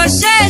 crochet.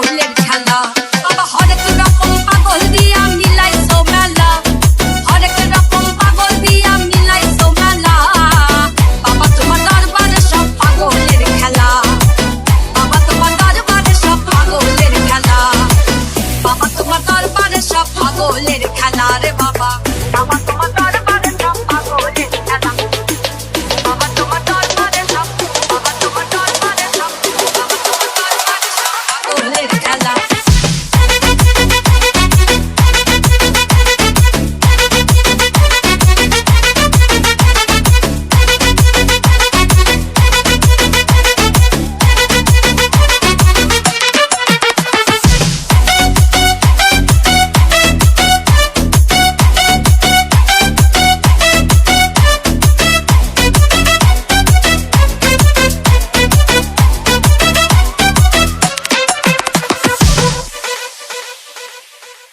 চাউলের খেলা